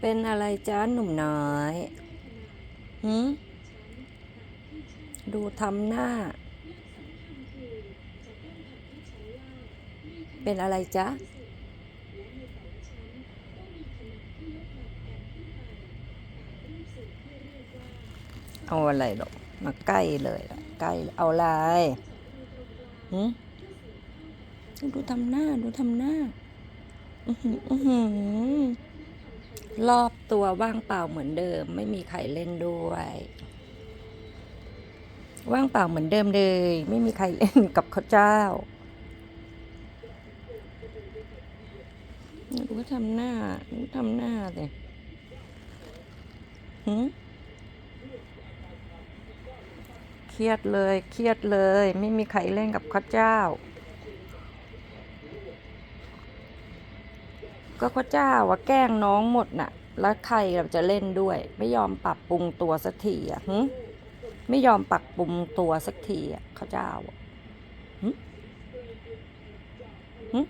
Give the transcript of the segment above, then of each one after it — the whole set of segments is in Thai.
เป็นอะไรจ้าหนุ่มน้อยหืมดูทำหน้า เป็นอะไรจ๊ะ เอาอะไรหรอกมาใกล้เลยล่ะใกล้ เอาอะไรหืมดูทำหน้า ดูทำหน้า อื้อหืออื้อหือ รอบตัวว่างเปล่าเหมือนเดิม ไม่มีใครเล่นด้วย ว่างเปล่าเหมือนเดิมเลย ไม่มีใครเล่นกับข้าวเจ้าดูทำหน้าดูทำหน้าเลยหืเครียดเลย เครียดเลย ไม่มีใครเล่นกับข้าวเจ้า ก็ข้าเจ้าว่าแกล้งน้องหมดน่ะ แล้วใครเราจะเล่นด้วย ไม่ยอมปรับปรุงตัวสักทีอะหึไม่ยอมปรับปรุงตัวสักทีอะข้าเจ้าอะหึหึ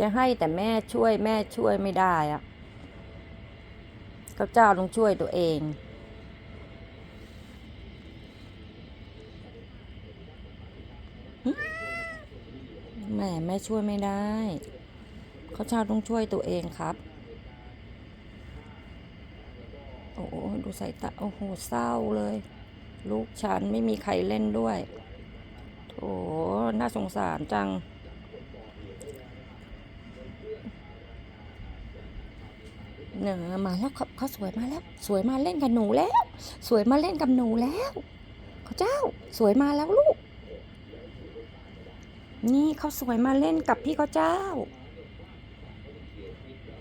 จะให้แต่แม่ช่วยแม่ช่วยไม่ได้อะข้าเจ้าต้องช่วยตัวเอง แม่แม่ช่วยไม่ได้ เขาเจ้าต้องช่วยตัวเองครับ โอ้โหดูสายตา โอ้โห เศร้าเลย ลูกฉันไม่มีใครเล่นด้วยโถน่าสงสารจัง เนี่ยมาแล้วเขาเขาสวยมาแล้ว สวยมาเล่นกับหนูแล้ว สวยมาเล่นกับหนูแล้ว เขาเจ้า สวยมาแล้วลูก นี่เขาสวยมาเล่นกับพี่เขาเจ้า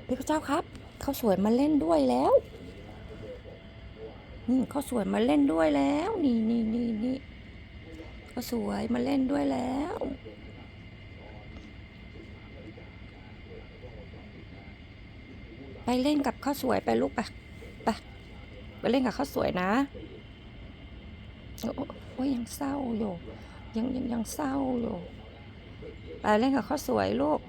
พี่เขาเจ้าครับเขาสวยมาเล่นด้วยแล้วอืมเขาสวยมาเล่นด้วยแล้ว นี่นี่นี่นี่เขาสวยมาเล่นด้วยแล้วไปเล่นกับข้าวสวยไปลูกไปไปไปเล่นกับข้าวสวยนะโอ้ยยังเศร้าอยู่ยังยังยังเศร้าอยู่ ไปเล่นกับข้าวสวยลูก